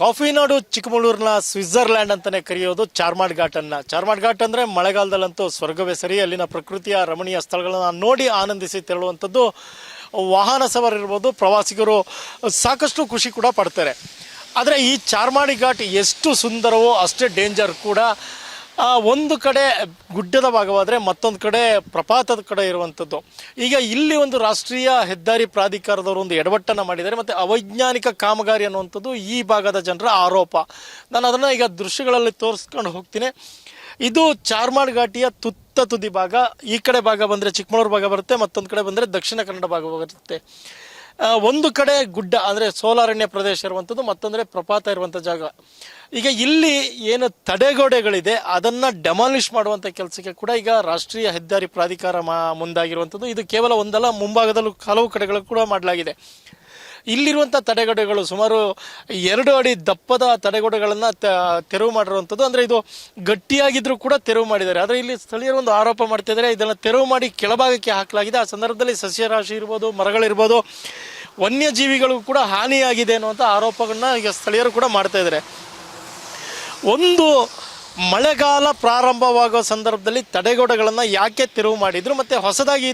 Coffee ನಾಡು ಚಿಕ್ಕಮಗಳೂರಿನ Switzerland ಅಂತಾನೆ ಕರೆಯೋದು ಚಾರ್ಮಾಡ್ ಘಾಟ್ ಅನ್ನ. ಚಾರ್ಮಾಡ್ ಘಾಟ್ ಅಂದ್ರೆ ಮಳೆಗಾಲದಲ್ಲಂತೂ ಸ್ವರ್ಗವೇ ಸರಿ, ಅಲ್ಲಿನ ಪ್ರಕೃತಿಯ ರಮಣೀಯ ಸ್ಥಳಗಳನ್ನು ನೋಡಿ ಆನಂದಿಸಿ ತೆರಳುವಂಥದ್ದು ವಾಹನ ಸವಾರಿರ್ಬೋದು ಪ್ರವಾಸಿಗರು ಸಾಕಷ್ಟು ಖುಷಿ ಕೂಡ ಪಡ್ತಾರೆ. ಆದರೆ ಈ ಚಾರ್ಮಾಡಿ ಘಾಟ್ ಎಷ್ಟು ಸುಂದರವೋ ಅಷ್ಟೇ ಡೇಂಜರ್ ಕೂಡ. ಆ, ಒಂದು ಕಡೆ ಗುಡ್ಡದ ಭಾಗವಾದರೆ ಮತ್ತೊಂದು ಕಡೆ ಪ್ರಪಾತದ ಕಡೆ ಇರುವಂಥದ್ದು ಈಗ ಇಲ್ಲಿ ಒಂದು ರಾಷ್ಟ್ರೀಯ ಹೆದ್ದಾರಿ ಪ್ರಾಧಿಕಾರದವರು ಒಂದು ಎಡವಟ್ಟನ್ನು ಮಾಡಿದ್ದಾರೆ ಮತ್ತು ಅವೈಜ್ಞಾನಿಕ ಕಾಮಗಾರಿ ಅನ್ನುವಂಥದ್ದು ಈ ಭಾಗದ ಜನರ ಆರೋಪ. ನಾನು ಅದನ್ನು ಈಗ ದೃಶ್ಯಗಳಲ್ಲಿ ತೋರಿಸ್ಕೊಂಡು ಹೋಗ್ತೀನಿ. ಇದು ಚಾರ್ಮಾಡ್ ಘಾಟಿಯ ತುತ್ತ ತುದಿ ಭಾಗ. ಈ ಕಡೆ ಭಾಗ ಬಂದರೆ ಚಿಕ್ಕಮಗಳೂರು ಭಾಗ ಬರುತ್ತೆ ಮತ್ತೊಂದು ಕಡೆ ಬಂದರೆ ದಕ್ಷಿಣ ಕನ್ನಡ ಭಾಗ ಬರುತ್ತೆ. ಒಂದು ಕಡೆ ಗುಡ್ಡ, ಅಂದರೆ ಸೋಲಾರಣ್ಯ ಪ್ರದೇಶ ಇರುವಂಥದ್ದು, ಮತ್ತೊಂದರೆ ಪ್ರಪಾತ ಇರುವಂಥ ಜಾಗ. ಈಗ ಇಲ್ಲಿ ಏನು ತಡೆಗೋಡೆಗಳಿದೆ, ಅದನ್ನು ಡೆಮಾಲಿಷ್ ಮಾಡುವಂಥ ಕೆಲಸಕ್ಕೆ ಕೂಡ ಈಗ ರಾಷ್ಟ್ರೀಯ ಹೆದ್ದಾರಿ ಪ್ರಾಧಿಕಾರ ಮುಂದಾಗಿರುವಂಥದ್ದು. ಇದು ಕೇವಲ ಒಂದಲ್ಲ, ಮುಂಭಾಗದಲ್ಲೂ ಹಲವು ಕಡೆಗಳು ಕೂಡ ಮಾಡಲಾಗಿದೆ. ಇಲ್ಲಿರುವಂಥ ತಡೆಗೋಡೆಗಳು ಸುಮಾರು ಎರಡು ಅಡಿ ದಪ್ಪದ ತಡೆಗೋಡೆಗಳನ್ನು ತೆರವು ಮಾಡಿರುವಂಥದ್ದು ಅಂದರೆ ಇದು ಗಟ್ಟಿಯಾಗಿದ್ದರೂ ಕೂಡ ತೆರವು ಮಾಡಿದ್ದಾರೆ. ಆದರೆ ಇಲ್ಲಿ ಸ್ಥಳೀಯರು ಒಂದು ಆರೋಪ ಮಾಡ್ತಿದ್ದಾರೆ ಇದನ್ನು ತೆರವು ಮಾಡಿ ಕೆಳಭಾಗಕ್ಕೆ ಹಾಕಲಾಗಿದೆ. ಆ ಸಂದರ್ಭದಲ್ಲಿ ಸಸ್ಯರಾಶಿ ಇರ್ಬೋದು, ಮರಗಳಿರ್ಬೋದು, ವನ್ಯಜೀವಿಗಳು ಕೂಡ ಹಾನಿಯಾಗಿದೆ ಅನ್ನುವಂಥ ಆರೋಪಗಳನ್ನ ಈಗ ಸ್ಥಳೀಯರು ಕೂಡ ಮಾಡ್ತಾ ಇದ್ದಾರೆ. ಒಂದು ಮಳೆಗಾಲ ಪ್ರಾರಂಭವಾಗೋ ಸಂದರ್ಭದಲ್ಲಿ ತಡೆಗೋಡೆಗಳನ್ನು ಯಾಕೆ ತೆರವು ಮಾಡಿದ್ರು ಮತ್ತು ಹೊಸದಾಗಿ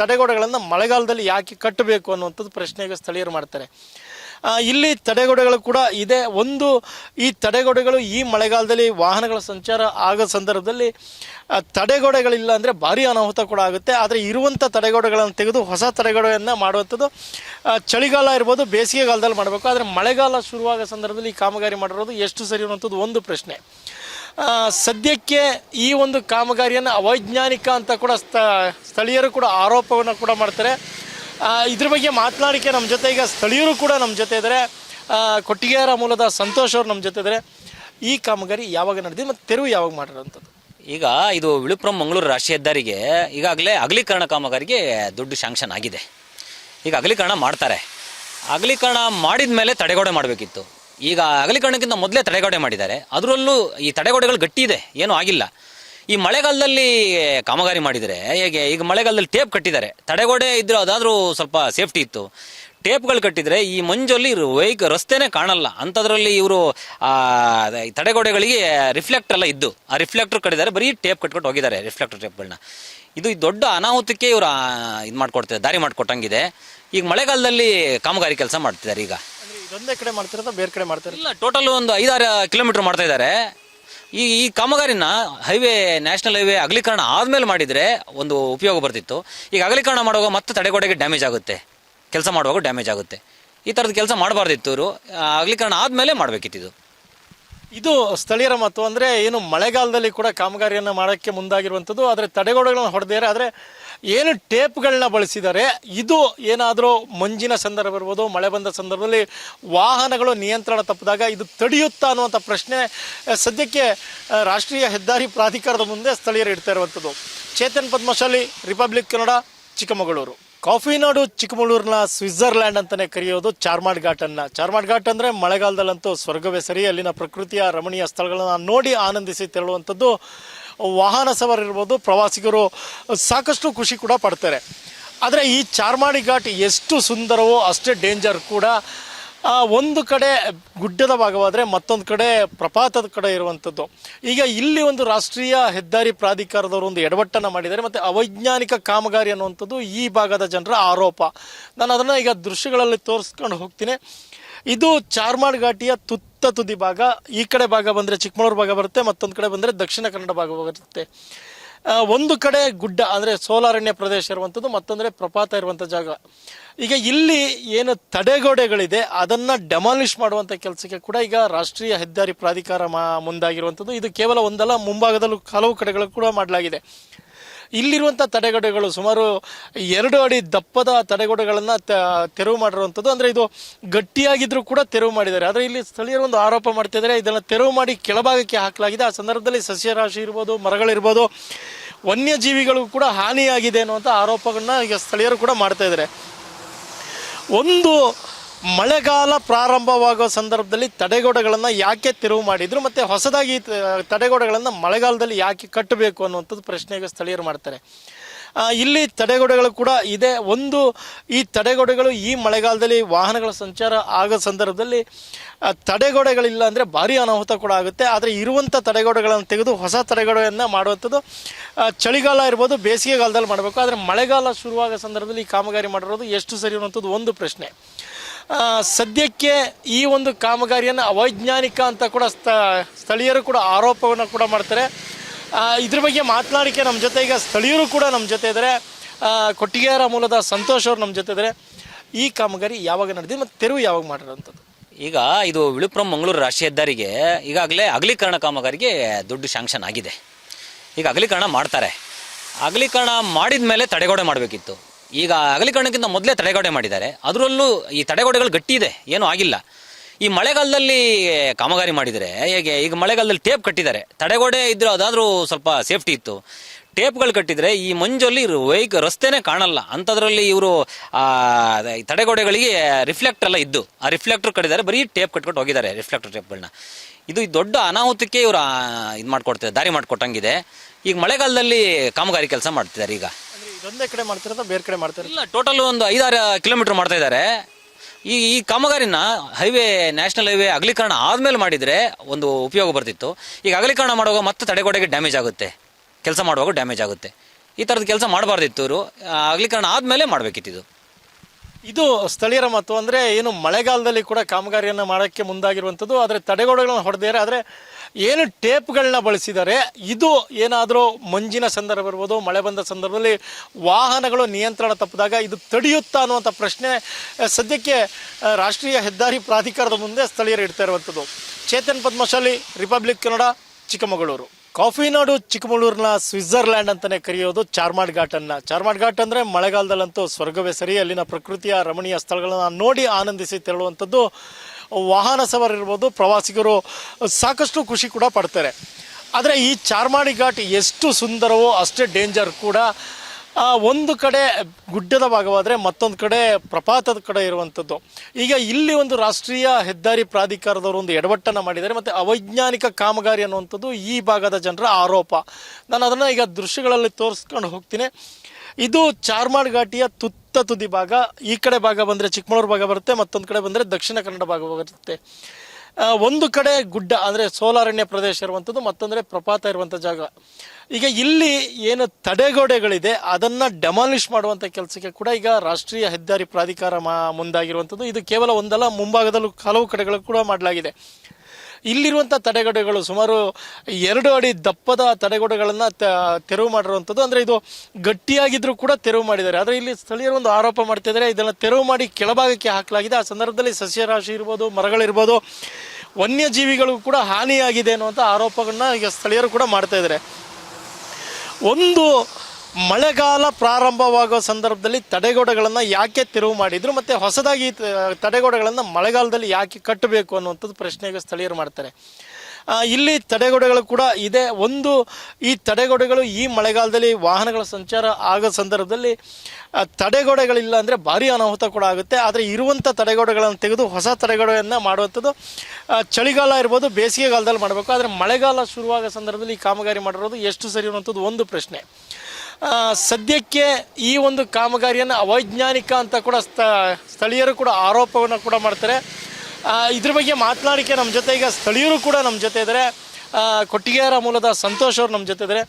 ತಡೆಗೋಡೆಗಳನ್ನು ಮಳೆಗಾಲದಲ್ಲಿ ಯಾಕೆ ಕಟ್ಟಬೇಕು ಅನ್ನುವಂಥದ್ದು ಪ್ರಶ್ನೆಗೆ ಸ್ಥಳೀಯರು ಮಾಡ್ತಾರೆ. ಇಲ್ಲಿ ತಡೆಗೋಡೆಗಳು ಕೂಡ ಇದೆ. ಒಂದು, ಈ ತಡೆಗೋಡೆಗಳು ಈ ಮಳೆಗಾಲದಲ್ಲಿ ವಾಹನಗಳ ಸಂಚಾರ ಆಗೋ ಸಂದರ್ಭದಲ್ಲಿ ತಡೆಗೋಡೆಗಳಿಲ್ಲ ಅಂದರೆ ಭಾರಿ ಅನಾಹುತ ಕೂಡ ಆಗುತ್ತೆ. ಆದರೆ ಇರುವಂಥ ತಡೆಗೋಡೆಗಳನ್ನು ತೆಗೆದು ಹೊಸ ತಡೆಗೋಡೆಯನ್ನು ಮಾಡುವಂಥದ್ದು ಚಳಿಗಾಲ ಇರ್ಬೋದು, ಬೇಸಿಗೆಗಾಲದಲ್ಲಿ ಮಾಡಬೇಕು. ಆದರೆ ಮಳೆಗಾಲ ಶುರುವಾಗೋ ಸಂದರ್ಭದಲ್ಲಿ ಈ ಕಾಮಗಾರಿ ಮಾಡಿರೋದು ಎಷ್ಟು ಸರಿ ಅನ್ನುವಂಥದ್ದು ಒಂದು ಪ್ರಶ್ನೆ. ಸದ್ಯಕ್ಕೆ ಈ ಒಂದು ಕಾಮಗಾರಿಯನ್ನು ಅವೈಜ್ಞಾನಿಕ ಅಂತ ಕೂಡ ಸ್ಥ, ಸ್ಥಳೀಯರು ಕೂಡ ಆರೋಪವನ್ನು ಕೂಡ ಮಾಡ್ತಾರೆ. ಇದ್ರ ಬಗ್ಗೆ ಮಾತನಾಡಿಕೆ ನಮ್ಮ ಜೊತೆ ಈಗ ಸ್ಥಳೀಯರು ಕೂಡ ನಮ್ಮ ಜೊತೆ ಇದ್ದಾರೆ. ಕೊಟ್ಟಿಗೆಯರ ಮೂಲದ ಸಂತೋಷ್ ಅವರು ನಮ್ಮ ಜೊತೆ ಇದ್ದಾರೆ. ಈ ಕಾಮಗಾರಿ ಯಾವಾಗ ನಡೆದಿದೆ ಮತ್ತು ತೆರವು ಯಾವಾಗ ಮಾಡಿರೋಂಥದ್ದು? ಈಗ ಇದು ವಿಳುಪುರಂ ಮಂಗಳೂರು ರಾಷ್ಟ್ರೀಯ ಹೆದ್ದಾರಿಗೆ ಈಗಾಗಲೇ ಅಗಲೀಕರಣ ಕಾಮಗಾರಿಗೆ ದುಡ್ಡು ಶಾಂಕ್ಷನ್ ಆಗಿದೆ. ಈಗ ಅಗಲೀಕರಣ ಮಾಡ್ತಾರೆ. ಅಗಲೀಕರಣ ಮಾಡಿದ ಮೇಲೆ ತಡೆಗೋಡೆ ಮಾಡಬೇಕಿತ್ತು. ಈಗ ಅಗಲೀಕರಣಕ್ಕಿಂತ ಮೊದಲೇ ತಡೆಗೋಡೆ ಮಾಡಿದ್ದಾರೆ. ಅದರಲ್ಲೂ ಈ ತಡೆಗೋಡೆಗಳು ಗಟ್ಟಿ ಇದೆ. ಏನೂ ಆಗಿಲ್ಲ. ಈ ಮಳೆಗಾಲದಲ್ಲಿ ಕಾಮಗಾರಿ ಮಾಡಿದರೆ, ಹೇಗೆ? ಈಗ ಮಳೆಗಾಲದಲ್ಲಿ ಟೇಪ್ ಕಟ್ಟಿದ್ದಾರೆ. ತಡೆಗೋಡೆ ಇದ್ರೆ ಅದಾದರೂ ಸ್ವಲ್ಪ ಸೇಫ್ಟಿ ಇತ್ತು. ಟೇಪ್ಗಳು ಕಟ್ಟಿದರೆ ಈ ಮಂಜಲ್ಲಿ ವೈಕ್, ರಸ್ತೆನೇ ಕಾಣಲ್ಲ. ಅಂಥದ್ರಲ್ಲಿ ಇವರು ತಡೆಗೋಡೆಗಳಿಗೆ ರಿಫ್ಲೆಕ್ಟರ್ ಎಲ್ಲ ಇದ್ದು, ಆ ರಿಫ್ಲೆಕ್ಟರ್ ಕಟ್ಟಿದ್ದಾರೆ. ಬರೀ ಟೇಪ್ ಕಟ್ಕೊಟ್ಟು ಹೋಗಿದ್ದಾರೆ ರಿಫ್ಲೆಕ್ಟರ್ ಟೇಪ್ಗಳನ್ನ ಇದು ದೊಡ್ಡ ಅನಾಹುತಕ್ಕೆ ಇವರು ಇದು ಮಾಡ್ಕೊಡ್ತಾರೆ ದಾರಿ ಮಾಡಿಕೊಟ್ಟಂಗಿದೆ. ಈಗ ಮಳೆಗಾಲದಲ್ಲಿ ಕಾಮಗಾರಿ ಕೆಲಸ ಮಾಡ್ತಿದ್ದಾರೆ ಈಗ. ಇದೊಂದೇ ಕಡೆ ಮಾಡ್ತಿರೋದು ಬೇರೆ ಕಡೆ ಮಾಡ್ತಾರೆ ಇಲ್ಲ ಟೋಟಲ್ ಒಂದು ಐದಾರು ಕಿಲೋಮೀಟರ್ ಮಾಡ್ತಾ ಇದ್ದಾರೆ. ಈ ಈ ಕಾಮಗಾರಿನ ಹೈವೇ ನ್ಯಾಷನಲ್ ಹೈವೇ ಅಗಲೀಕರಣ ಆದ್ಮೇಲೆ ಮಾಡಿದ್ರೆ ಒಂದು ಉಪಯೋಗ ಬರ್ತಿತ್ತು. ಈಗ ಅಗಲೀಕರಣ ಮಾಡುವಾಗ ಮತ್ತೆ ತಡೆಗೋಡೆಗೆ ಡ್ಯಾಮೇಜ್ ಆಗುತ್ತೆ. ಕೆಲಸ ಮಾಡುವಾಗ ಡ್ಯಾಮೇಜ್ ಆಗುತ್ತೆ. ಈ ಥರದ ಕೆಲಸ ಮಾಡಬಾರ್ದಿತ್ತು ಇವರು ಅಗಲೀಕರಣ ಆದಮೇಲೆ ಮಾಡಬೇಕಿತ್ತು ಇದು. ಇದು ಸ್ಥಳೀಯರ ಮತ್ತು ಅಂದರೆ ಏನು ಮಳೆಗಾಲದಲ್ಲಿ ಕೂಡ ಕಾಮಗಾರಿಯನ್ನು ಮಾಡೋಕ್ಕೆ ಮುಂದಾಗಿರುವಂಥದ್ದು ಆದರೆ ತಡೆಗೋಡೆಗಳನ್ನು ಹೊಡೆದೇ ಆದರೆ ಏನು ಟೇಪ್ಗಳನ್ನ ಬಳಸಿದ್ದಾರೆ ಇದು ಏನಾದರೂ ಮಂಜಿನ ಸಂದರ್ಭ ಇರ್ಬೋದು, ಮಳೆ ಬಂದ ಸಂದರ್ಭದಲ್ಲಿ ವಾಹನಗಳು ನಿಯಂತ್ರಣ ತಪ್ಪಿದಾಗ ಇದು ತಡೆಯುತ್ತಾ ಅನ್ನುವಂಥ ಪ್ರಶ್ನೆ ಸದ್ಯಕ್ಕೆ ರಾಷ್ಟ್ರೀಯ ಹೆದ್ದಾರಿ ಪ್ರಾಧಿಕಾರದ ಮುಂದೆ ಸ್ಥಳೀಯರು ಇಡ್ತಾ ಇರುವಂಥದ್ದು. ಚೇತನ್ ಪದ್ಮಶಾಲಿ ರಿಪಬ್ಲಿಕ್ ಕನ್ನಡ ಚಿಕ್ಕಮಗಳೂರು. ಕಾಫಿ ನಾಡು ಚಿಕ್ಕಮಗಳೂರಿನ ಸ್ವಿಟ್ಜರ್ಲ್ಯಾಂಡ್ ಅಂತಲೇ ಕರೆಯೋದು ಚಾರ್ಮಾಡ್ ಘಾಟನ್ನು ಚಾರ್ಮಾಡ್ ಘಾಟ್ ಅಂದರೆ ಮಳೆಗಾಲದಲ್ಲಂತೂ ಸ್ವರ್ಗವೇ ಸರಿ, ಅಲ್ಲಿನ ಪ್ರಕೃತಿಯ ರಮಣೀಯ ಸ್ಥಳಗಳನ್ನು ನೋಡಿ ಆನಂದಿಸಿ ತೆರಳುವಂಥದ್ದು ವಾಹನ ಸವಾರರಿರ್ಬೋದು ಪ್ರವಾಸಿಗರು ಸಾಕಷ್ಟು ಖುಷಿ ಕೂಡ ಪಡ್ತಾರೆ. ಆದರೆ ಈ ಚಾರ್ಮಾಡಿ ಘಾಟ್ ಎಷ್ಟು ಸುಂದರವೋ ಅಷ್ಟೇ ಡೇಂಜರ್ ಕೂಡ. ಒಂದು ಕಡೆ ಗುಡ್ಡದ ಭಾಗವಾದರೆ ಮತ್ತೊಂದು ಕಡೆ ಪ್ರಪಾತದ ಕಡೆ ಇರುವಂಥದ್ದು ಈಗ ಇಲ್ಲಿ ಒಂದು ರಾಷ್ಟ್ರೀಯ ಹೆದ್ದಾರಿ ಪ್ರಾಧಿಕಾರದವರು ಒಂದು ಎಡವಟ್ಟನ್ನು ಮಾಡಿದ್ದಾರೆ, ಮತ್ತು ಅವೈಜ್ಞಾನಿಕ ಕಾಮಗಾರಿ ಅನ್ನುವಂಥದ್ದು ಈ ಭಾಗದ ಜನರ ಆರೋಪ. ನಾನು ಅದನ್ನು ಈಗ ದೃಶ್ಯಗಳಲ್ಲಿ ತೋರಿಸ್ಕೊಂಡು ಹೋಗ್ತೀನಿ. ಇದು ಚಾರ್ಮಾಡ್ ಘಾಟಿಯ ತುತ್ತ ತುದಿ ಭಾಗ. ಈ ಕಡೆ ಭಾಗ ಬಂದರೆ ಚಿಕ್ಕಮಗಳೂರು ಭಾಗ ಬರುತ್ತೆ, ಮತ್ತೊಂದು ಕಡೆ ಬಂದರೆ ದಕ್ಷಿಣ ಕನ್ನಡ ಭಾಗ ಬರುತ್ತೆ. ಒಂದು ಕಡೆ ಗುಡ್ಡ, ಅಂದರೆ ಸೋಲಾರಣ್ಯ ಪ್ರದೇಶ ಇರುವಂಥದ್ದು ಮತ್ತೊಂದರೆ ಪ್ರಪಾತ ಇರುವಂಥ ಜಾಗ. ಈಗ ಇಲ್ಲಿ ಏನು ತಡೆಗೋಡೆಗಳಿದೆ, ಅದನ್ನು ಡೆಮಾಲಿಷ್ ಮಾಡುವಂಥ ಕೆಲಸಕ್ಕೆ ಕೂಡ ಈಗ ರಾಷ್ಟ್ರೀಯ ಹೆದ್ದಾರಿ ಪ್ರಾಧಿಕಾರ ಮಾ ಮುಂದಾಗಿರುವಂಥದ್ದು ಇದು ಕೇವಲ ಒಂದಲ್ಲ, ಮುಂಭಾಗದಲ್ಲೂ ಹಲವು ಕಡೆಗಳು ಕೂಡ ಮಾಡಲಾಗಿದೆ. ಇಲ್ಲಿರುವಂಥ ತಡೆಗೋಡೆಗಳು ಸುಮಾರು ಎರಡು ಅಡಿ ದಪ್ಪದ ತಡೆಗೋಡೆಗಳನ್ನು ತೆರವು ಮಾಡಿರುವಂಥದ್ದು ಅಂದರೆ ಇದು ಗಟ್ಟಿಯಾಗಿದ್ದರೂ ಕೂಡ ತೆರವು ಮಾಡಿದ್ದಾರೆ. ಆದರೆ ಇಲ್ಲಿ ಸ್ಥಳೀಯರು ಒಂದು ಆರೋಪ ಮಾಡ್ತಿದ್ದಾರೆ ಇದನ್ನು ತೆರವು ಮಾಡಿ ಕೆಳಭಾಗಕ್ಕೆ ಹಾಕಲಾಗಿದೆ. ಆ ಸಂದರ್ಭದಲ್ಲಿ ಸಸ್ಯರಾಶಿ ಇರ್ಬೋದು, ಮರಗಳಿರ್ಬೋದು, ವನ್ಯಜೀವಿಗಳು ಕೂಡ ಹಾನಿಯಾಗಿದೆ ಅನ್ನುವಂಥ ಆರೋಪಗಳನ್ನ ಈಗ ಸ್ಥಳೀಯರು ಕೂಡ ಮಾಡ್ತಾ ಇದ್ದಾರೆ. ಒಂದು ಮಳೆಗಾಲ ಪ್ರಾರಂಭವಾಗುವ ಸಂದರ್ಭದಲ್ಲಿ ತಡೆಗೋಡೆಗಳನ್ನು ಯಾಕೆ ತೆರವು ಮಾಡಿದ್ರು ಮತ್ತು ಹೊಸದಾಗಿ ತಡೆಗೋಡೆಗಳನ್ನು ಮಳೆಗಾಲದಲ್ಲಿ ಯಾಕೆ ಕಟ್ಟಬೇಕು ಅನ್ನುವಂಥದ್ದು ಪ್ರಶ್ನೆಗೆ ಸ್ಥಳೀಯರು ಮಾಡ್ತಾರೆ. ಇಲ್ಲಿ ತಡೆಗೋಡೆಗಳು ಕೂಡ ಇದೆ. ಒಂದು, ಈ ತಡೆಗೋಡೆಗಳು ಈ ಮಳೆಗಾಲದಲ್ಲಿ ವಾಹನಗಳ ಸಂಚಾರ ಆಗೋ ಸಂದರ್ಭದಲ್ಲಿ ತಡೆಗೋಡೆಗಳಿಲ್ಲ ಅಂದರೆ ಭಾರಿ ಅನಾಹುತ ಕೂಡ ಆಗುತ್ತೆ. ಆದರೆ ಇರುವಂಥ ತಡೆಗೋಡೆಗಳನ್ನು ತೆಗೆದು ಹೊಸ ತಡೆಗೋಡೆಯನ್ನು ಮಾಡುವಂಥದ್ದು ಚಳಿಗಾಲ ಇರ್ಬೋದು, ಬೇಸಿಗೆಗಾಲದಲ್ಲಿ ಮಾಡಬೇಕು. ಆದರೆ ಮಳೆಗಾಲ ಶುರುವಾಗೋ ಸಂದರ್ಭದಲ್ಲಿ ಈ ಕಾಮಗಾರಿ ಮಾಡಿರೋದು ಎಷ್ಟು ಸರಿ ಅನ್ನುವಂಥದ್ದು ಒಂದು ಪ್ರಶ್ನೆ. ಸದ್ಯಕ್ಕೆ ಈ ಒಂದು ಕಾಮಗಾರಿಯನ್ನು ಅವೈಜ್ಞಾನಿಕ ಅಂತ ಕೂಡ ಸ್ಥ, ಸ್ಥಳೀಯರು ಕೂಡ ಆರೋಪವನ್ನು ಕೂಡ ಮಾಡ್ತಾರೆ. ಇದ್ರ ಬಗ್ಗೆ ಮಾತನಾಡಿಕೆ ನಮ್ಮ ಜೊತೆ ಈಗ ಸ್ಥಳೀಯರು ಕೂಡ ನಮ್ಮ ಜೊತೆ ಇದ್ದಾರೆ ಕೊಟ್ಟಿಗೆಯರ ಮೂಲದ ಸಂತೋಷ್ ಅವರು ನಮ್ಮ ಜೊತೆ ಇದ್ದಾರೆ ಈ ಕಾಮಗಾರಿ ಯಾವಾಗ ನಡೆದಿದೆ ಮತ್ತು ತೆರವು ಯಾವಾಗ ಮಾಡಿರೋಂಥದ್ದು? ಈಗ ಇದು ವಿಳುಪುರಂ ಮಂಗಳೂರು ರಾಷ್ಟ್ರೀಯ ಹೆದ್ದಾರಿಗೆ ಈಗಾಗಲೇ ಅಗಲೀಕರಣ ಕಾಮಗಾರಿಗೆ ದುಡ್ಡು ಶಾಂಕ್ಷನ್ ಆಗಿದೆ. ಈಗ ಅಗಲೀಕರಣ ಮಾಡ್ತಾರೆ. ಅಗಲೀಕರಣ ಮಾಡಿದ ಮೇಲೆ ತಡೆಗೋಡೆ ಮಾಡಬೇಕಿತ್ತು. ಈಗ ಅಗಲೀಕರಣಕ್ಕಿಂತ ಮೊದಲೇ ತಡೆಗೋಡೆ ಮಾಡಿದ್ದಾರೆ. ಅದರಲ್ಲೂ ಈ ತಡೆಗೋಡೆಗಳು ಗಟ್ಟಿ ಇದೆ. ಏನೂ ಆಗಿಲ್ಲ. ಈ ಮಳೆಗಾಲದಲ್ಲಿ ಕಾಮಗಾರಿ ಮಾಡಿದರೆ, ಹೇಗೆ? ಈಗ ಮಳೆಗಾಲದಲ್ಲಿ ಟೇಪ್ ಕಟ್ಟಿದ್ದಾರೆ. ತಡೆಗೋಡೆ ಇದ್ರೆ ಅದಾದರೂ ಸ್ವಲ್ಪ ಸೇಫ್ಟಿ ಇತ್ತು. ಟೇಪ್ಗಳು ಕಟ್ಟಿದರೆ ಈ ಮಂಜಲ್ಲಿ ವೈಕ್ ರಸ್ತೆನೇ ಕಾಣಲ್ಲ. ಅಂಥದ್ರಲ್ಲಿ ಇವರು ತಡೆಗೋಡೆಗಳಿಗೆ ರಿಫ್ಲೆಕ್ಟರ್ ಎಲ್ಲ ಇದ್ದು, ಆ ರಿಫ್ಲೆಕ್ಟರ್ ಕಟ್ಟಿದ್ದಾರೆ. ಬರೀ ಟೇಪ್ ಕಟ್ಕೊಂಡು ಹೋಗಿದ್ದಾರೆ ರಿಫ್ಲೆಕ್ಟರ್ ಟೇಪ್ಗಳನ್ನ ಇದು ದೊಡ್ಡ ಅನಾಹುತಕ್ಕೆ ಇವರು ಇದು ಮಾಡ್ಕೊಡ್ತಾರೆ ದಾರಿ ಮಾಡಿಕೊಟ್ಟಂಗಿದೆ. ಈಗ ಮಳೆಗಾಲದಲ್ಲಿ ಕಾಮಗಾರಿ ಕೆಲಸ ಮಾಡ್ತಿದ್ದಾರೆ ಈಗ. ಇದೊಂದೇ ಕಡೆ ಮಾಡ್ತಿರೋದು ಬೇರೆ ಕಡೆ ಮಾಡ್ತಾರೆ ಇಲ್ಲ ಟೋಟಲ್ ಒಂದು ಐದಾರು ಕಿಲೋಮೀಟರ್ ಮಾಡ್ತಾ ಇದ್ದಾರೆ. ಈ ಈ ಕಾಮಗಾರಿನ ಹೈವೇ ನ್ಯಾಷನಲ್ ಹೈವೇ ಅಗಲೀಕರಣ ಆದ್ಮೇಲೆ ಮಾಡಿದ್ರೆ ಒಂದು ಉಪಯೋಗ ಬರ್ತಿತ್ತು. ಈಗ ಅಗಲೀಕರಣ ಮಾಡುವಾಗ ಮತ್ತೆ ತಡೆಗೋಡೆಗೆ ಡ್ಯಾಮೇಜ್ ಆಗುತ್ತೆ. ಕೆಲಸ ಮಾಡುವಾಗ ಡ್ಯಾಮೇಜ್ ಆಗುತ್ತೆ. ಈ ಥರದ ಕೆಲಸ ಮಾಡಬಾರ್ದಿತ್ತು ಇವರು. ಅಗಲೀಕರಣ ಆದ್ಮೇಲೆ ಮಾಡಬೇಕಿತ್ತು ಇದು ಸ್ಥಳೀಯರ ಮಾತು ಅಂದರೆ ಏನು ಮಳೆಗಾಲದಲ್ಲಿ ಕೂಡ ಕಾಮಗಾರಿಯನ್ನು ಮಾಡೋಕ್ಕೆ ಮುಂದಾಗಿರುವಂಥದ್ದು, ಆದರೆ ತಡೆಗೋಡೆಗಳನ್ನು ಹೊಡೆದಿದ್ದಾರೆ ಆದರೆ ಏನು ಟೇಪ್ಗಳನ್ನ ಬಳಸಿದ್ದಾರೆ, ಇದು ಏನಾದರೂ ಮಂಜಿನ ಸಂದರ್ಭ ಇರ್ಬೋದು, ಮಳೆ ಬಂದ ಸಂದರ್ಭದಲ್ಲಿ ವಾಹನಗಳು ನಿಯಂತ್ರಣ ತಪ್ಪಿದಾಗ ಇದು ತಡೆಯುತ್ತಾ ಅನ್ನುವಂಥ ಪ್ರಶ್ನೆ ಸದ್ಯಕ್ಕೆ ರಾಷ್ಟ್ರೀಯ ಹೆದ್ದಾರಿ ಪ್ರಾಧಿಕಾರದ ಮುಂದೆ ಸ್ಥಳೀಯರು ಇಡ್ತಾ ಇರುವಂಥದ್ದು. ಚೇತನ್ ಪದ್ಮಶಾಲಿ, ರಿಪಬ್ಲಿಕ್ ಕನ್ನಡ, ಚಿಕ್ಕಮಗಳೂರು. ಕಾಫಿ ನಾಡು ಚಿಕ್ಕಮಗಳೂರಿನ ಸ್ವಿಟ್ಜರ್ಲ್ಯಾಂಡ್ ಅಂತಾನೆ ಕರೆಯೋದು ಚಾರ್ಮಾಡ್ ಘಾಟ್ ಅನ್ನ. ಚಾರ್ಮಾಡ್ ಘಾಟ್ ಅಂದ್ರೆ ಮಳೆಗಾಲದಲ್ಲಂತೂ ಸ್ವರ್ಗವೇ ಸರಿ, ಅಲ್ಲಿನ ಪ್ರಕೃತಿಯ ರಮಣೀಯ ಸ್ಥಳಗಳನ್ನು ನೋಡಿ ಆನಂದಿಸಿ ತೆರಳುವಂಥದ್ದು ವಾಹನ ಸವಾರಿರ್ಬೋದು ಪ್ರವಾಸಿಗರು ಸಾಕಷ್ಟು ಖುಷಿ ಕೂಡ ಪಡ್ತಾರೆ. ಆದರೆ ಈ ಚಾರ್ಮಾಡಿ ಘಾಟ್ ಎಷ್ಟು ಸುಂದರವೋ ಅಷ್ಟೇ ಡೇಂಜರ್ ಕೂಡ. ಆ, ಒಂದು ಕಡೆ ಗುಡ್ಡದ ಭಾಗವಾದರೆ ಮತ್ತೊಂದು ಕಡೆ ಪ್ರಪಾತದ ಕಡೆ ಇರುವಂಥದ್ದು. ಈಗ ಇಲ್ಲಿ ಒಂದು ರಾಷ್ಟ್ರೀಯ ಹೆದ್ದಾರಿ ಪ್ರಾಧಿಕಾರದವರು ಒಂದು ಎಡವಟ್ಟನ್ನು ಮಾಡಿದ್ದಾರೆ ಮತ್ತು ಅವೈಜ್ಞಾನಿಕ ಕಾಮಗಾರಿ ಅನ್ನುವಂಥದ್ದು ಈ ಭಾಗದ ಜನರ ಆರೋಪ. ನಾನು ಅದನ್ನು ಈಗ ದೃಶ್ಯಗಳಲ್ಲಿ ತೋರಿಸ್ಕೊಂಡು ಹೋಗ್ತೀನಿ. ಇದು ಚಾರ್ಮಾಡ್ ಘಾಟಿಯ ತುತ್ತ ತುದಿ ಭಾಗ. ಈ ಕಡೆ ಭಾಗ ಬಂದರೆ ಚಿಕ್ಕಮಗಳೂರು ಭಾಗ ಬರುತ್ತೆ ಮತ್ತೊಂದು ಕಡೆ ಬಂದರೆ ದಕ್ಷಿಣ ಕನ್ನಡ ಭಾಗ ಬರುತ್ತೆ. ಒಂದು ಕಡೆ ಗುಡ್ಡ, ಅಂದರೆ ಸೋಲಾರಣ್ಯ ಪ್ರದೇಶ ಇರುವಂಥದ್ದು, ಮತ್ತೊಂದರೆ ಪ್ರಪಾತ ಇರುವಂಥ ಜಾಗ. ಈಗ ಇಲ್ಲಿ ಏನು ತಡೆಗೋಡೆಗಳಿದೆ, ಅದನ್ನು ಡೆಮಾಲಿಷ್ ಮಾಡುವಂಥ ಕೆಲಸಕ್ಕೆ ಕೂಡ ಈಗ ರಾಷ್ಟ್ರೀಯ ಹೆದ್ದಾರಿ ಪ್ರಾಧಿಕಾರ ಮಾ, ಮುಂದಾಗಿರುವಂಥದ್ದು. ಇದು ಕೇವಲ ಒಂದಲ್ಲ, ಮುಂಭಾಗದಲ್ಲೂ ಹಲವು ಕಡೆಗಳು ಕೂಡ ಮಾಡಲಾಗಿದೆ. ಇಲ್ಲಿರುವಂಥ ತಡೆಗೋಡೆಗಳು ಸುಮಾರು ಎರಡು ಅಡಿ ದಪ್ಪದ ತಡೆಗೋಡೆಗಳನ್ನು ತೆರವು ಮಾಡಿರುವಂಥದ್ದು ಅಂದರೆ ಇದು ಗಟ್ಟಿಯಾಗಿದ್ರೂ ಕೂಡ ತೆರವು ಮಾಡಿದ್ದಾರೆ. ಆದರೆ ಇಲ್ಲಿ ಸ್ಥಳೀಯರು ಒಂದು ಆರೋಪ ಮಾಡ್ತಿದ್ದಾರೆ ಇದನ್ನು ತೆರವು ಮಾಡಿ ಕೆಳಭಾಗಕ್ಕೆ ಹಾಕಲಾಗಿದೆ. ಆ ಸಂದರ್ಭದಲ್ಲಿ ಸಸ್ಯರಾಶಿ ಇರ್ಬೋದು, ಮರಗಳಿರ್ಬೋದು, ವನ್ಯಜೀವಿಗಳು ಕೂಡ ಹಾನಿಯಾಗಿದೆ ಅನ್ನುವಂಥ ಆರೋಪಗಳನ್ನ ಈಗ ಸ್ಥಳೀಯರು ಕೂಡ ಮಾಡ್ತಾ ಇದ್ದಾರೆ. ಒಂದು ಮಳೆಗಾಲ ಪ್ರಾರಂಭವಾಗೋ ಸಂದರ್ಭದಲ್ಲಿ ತಡೆಗೋಡೆಗಳನ್ನು ಯಾಕೆ ತಿರುವು ಮಾಡಿದ್ರು ಮತ್ತು ಹೊಸದಾಗಿ ತಡೆಗೋಡೆಗಳನ್ನು ಮಳೆಗಾಲದಲ್ಲಿ ಯಾಕೆ ಕಟ್ಟಬೇಕು ಅನ್ನುವಂಥದ್ದು ಪ್ರಶ್ನೆಗೆ ಸ್ಥಳೀಯರು ಮಾಡ್ತಾರೆ. ಇಲ್ಲಿ ತಡೆಗೋಡೆಗಳು ಕೂಡ ಇದೆ. ಒಂದು, ಈ ತಡೆಗೋಡೆಗಳು ಈ ಮಳೆಗಾಲದಲ್ಲಿ ವಾಹನಗಳ ಸಂಚಾರ ಆಗೋ ಸಂದರ್ಭದಲ್ಲಿ ತಡೆಗೋಡೆಗಳಿಲ್ಲ ಅಂದರೆ ಭಾರಿ ಅನಾಹುತ ಕೂಡ ಆಗುತ್ತೆ. ಆದರೆ ಇರುವಂಥ ತಡೆಗೋಡೆಗಳನ್ನು ತೆಗೆದು ಹೊಸ ತಡೆಗೋಡೆಯನ್ನು ಮಾಡುವಂಥದ್ದು ಚಳಿಗಾಲ ಇರ್ಬೋದು, ಬೇಸಿಗೆಗಾಲದಲ್ಲಿ ಮಾಡಬೇಕು. ಆದರೆ ಮಳೆಗಾಲ ಶುರುವಾಗ ಸಂದರ್ಭದಲ್ಲಿ ಈ ಕಾಮಗಾರಿ ಮಾಡಿರೋದು ಎಷ್ಟು ಸರಿ ಅನ್ನುವಂಥದ್ದು ಒಂದು ಪ್ರಶ್ನೆ. ಸದ್ಯಕ್ಕೆ ಈ ಒಂದು ಕಾಮಗಾರಿಯನ್ನು ಅವೈಜ್ಞಾನಿಕ ಅಂತ ಕೂಡ ಸ್ಥ, ಸ್ಥಳೀಯರು ಕೂಡ ಆರೋಪವನ್ನು ಕೂಡ ಮಾಡ್ತಾರೆ. ಇದ್ರ ಬಗ್ಗೆ ಮಾತನಾಡಿಕೆ ನಮ್ಮ ಜೊತೆ ಈಗ ಸ್ಥಳೀಯರು ಕೂಡ ನಮ್ಮ ಜೊತೆ ಇದ್ದಾರೆ ಕೊಟ್ಟಿಗೆಯರ ಮೂಲದ ಸಂತೋಷ್ ಅವರು ನಮ್ಮ ಜೊತೆ ಇದ್ದಾರೆ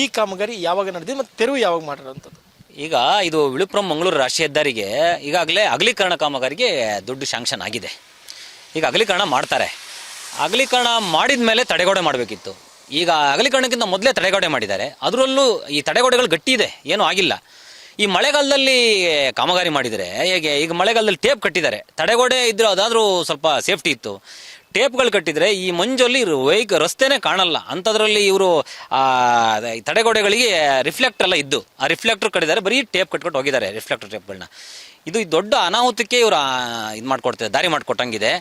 ಈ ಕಾಮಗಾರಿ ಯಾವಾಗ ನಡೆದಿದೆ ಮತ್ತು ತೆರವು ಯಾವಾಗ ಮಾಡಿರೋಂಥದ್ದು ಈಗ ಇದು ವಿಳುಪುರಂ ಮಂಗಳೂರು ರಾಷ್ಟ್ರೀಯ ಹೆದ್ದಾರಿಗೆ ಈಗಾಗಲೇ ಅಗಲೀಕರಣ ಕಾಮಗಾರಿಗೆ ದುಡ್ಡು ಶಾಂಕ್ಷನ್ ಆಗಿದೆ. ಈಗ ಅಗಲೀಕರಣ ಮಾಡ್ತಾರೆ. ಅಗಲೀಕರಣ ಮಾಡಿದ ಮೇಲೆ ತಡೆಗೋಡೆ ಮಾಡಬೇಕಿತ್ತು. ಈಗ ಅಗಲೀಕರಣಕ್ಕಿಂತ ಮೊದಲೇ ತಡೆಗೋಡೆ ಮಾಡಿದ್ದಾರೆ. ಅದರಲ್ಲೂ ಈ ತಡೆಗೋಡೆಗಳು ಗಟ್ಟಿ ಇದೆ, ಏನೂ ಆಗಿಲ್ಲ. ಈ ಮಳೆಗಾಲದಲ್ಲಿ ಕಾಮಗಾರಿ ಮಾಡಿದರೆ, ಹೇಗೆ, ಈಗ ಮಳೆಗಾಲದಲ್ಲಿ ಟೇಪ್ ಕಟ್ಟಿದ್ದಾರೆ. ತಡೆಗೋಡೆ ಇದ್ರೆ ಅದಾದರೂ ಸ್ವಲ್ಪ ಸೇಫ್ಟಿ ಇತ್ತು. ಟೇಪ್ಗಳು ಕಟ್ಟಿದರೆ ಈ ಮಂಜಲ್ಲಿ ವೈಕ್ ರಸ್ತೆನೇ ಕಾಣಲ್ಲ. ಅಂಥದ್ರಲ್ಲಿ ಇವರು ತಡೆಗೋಡೆಗಳಿಗೆ ರಿಫ್ಲೆಕ್ಟ್ ಎಲ್ಲ ಇದ್ದು, ಆ ರಿಫ್ಲೆಕ್ಟರ್ ಕಟ್ಟಿದ್ದಾರೆ, ಬರೀ ಟೇಪ್ ಕಟ್ಕೊಟ್ಟು ಹೋಗಿದ್ದಾರೆ ರಿಫ್ಲೆಕ್ಟರ್ ಟೇಪ್ಗಳನ್ನ ಇದು ದೊಡ್ಡ ಅನಾಹುತಕ್ಕೆ ಇವರು ಇದು ಮಾಡಿಕೊಡ್ತಾರೆ ದಾರಿ ಮಾಡಿಕೊಟ್ಟಂಗಿದೆ.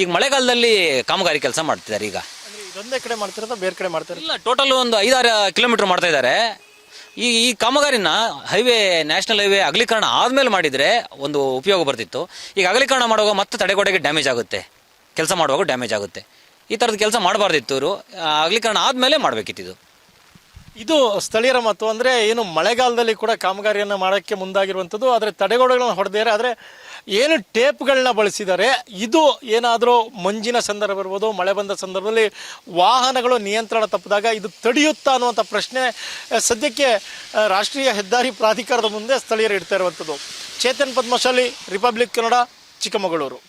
ಈಗ ಮಳೆಗಾಲದಲ್ಲಿ ಕಾಮಗಾರಿ ಕೆಲಸ ಮಾಡ್ತಿದ್ದಾರೆ ಈಗ. ಇದೊಂದೇ ಕಡೆ ಮಾಡ್ತಿರೋದು ಬೇರೆ ಕಡೆ ಮಾಡ್ತಾರೆ? ಇಲ್ಲ ಟೋಟಲ್ ಒಂದು ಐದಾರು ಕಿಲೋಮೀಟರ್ ಮಾಡ್ತಾ ಇದ್ದಾರೆ. ಈ ಈ ಕಾಮಗಾರಿನ ಹೈವೇ ನ್ಯಾಷನಲ್ ಹೈವೇ ಅಗಲೀಕರಣ ಆದ್ಮೇಲೆ ಮಾಡಿದ್ರೆ ಒಂದು ಉಪಯೋಗ ಬರ್ತಿತ್ತು. ಈಗ ಅಗಲೀಕರಣ ಮಾಡುವಾಗ ಮತ್ತೆ ತಡೆಗೋಡೆಗೆ ಡ್ಯಾಮೇಜ್ ಆಗುತ್ತೆ. ಕೆಲಸ ಮಾಡುವಾಗ ಡ್ಯಾಮೇಜ್ ಆಗುತ್ತೆ. ಈ ಥರದ ಕೆಲಸ ಮಾಡಬಾರ್ದಿತ್ತು ಇವರು. ಅಗಲೀಕರಣ ಆದಮೇಲೆ ಮಾಡಬೇಕಿತ್ತು ಇದು ಸ್ಥಳೀಯರ ಮತ ಅಂದರೆ ಏನು ಮಳೆಗಾಲದಲ್ಲಿ ಕೂಡ ಕಾಮಗಾರಿಯನ್ನು ಮಾಡೋಕ್ಕೆ ಮುಂದಾಗಿರುವಂಥದ್ದು, ಆದರೆ ತಡೆಗೋಡೆಗಳನ್ನು ಹೊಡೆದಿದ್ದಾರೆ. ಆದರೆ ಏನು ಟೇಪ್ಗಳನ್ನ ಬಳಸಿದ್ದಾರೆ, ಇದು ಏನಾದರೂ ಮಂಜಿನ ಸಂದರ್ಭ ಇರ್ಬೋದು, ಮಳೆ ಬಂದ ಸಂದರ್ಭದಲ್ಲಿ ವಾಹನಗಳು ನಿಯಂತ್ರಣ ತಪ್ಪಿದಾಗ ಇದು ತಡೆಯುತ್ತಾ ಅನ್ನುವಂಥ ಪ್ರಶ್ನೆ ಸದ್ಯಕ್ಕೆ ರಾಷ್ಟ್ರೀಯ ಹೆದ್ದಾರಿ ಪ್ರಾಧಿಕಾರದ ಮುಂದೆ ಸ್ಥಳೀಯರು ಇಡ್ತಾ ಇರುವಂಥದ್ದು. ಚೇತನ್ ಪದ್ಮಶಾಲಿ, ರಿಪಬ್ಲಿಕ್ ಕನ್ನಡ, ಚಿಕ್ಕಮಗಳೂರು.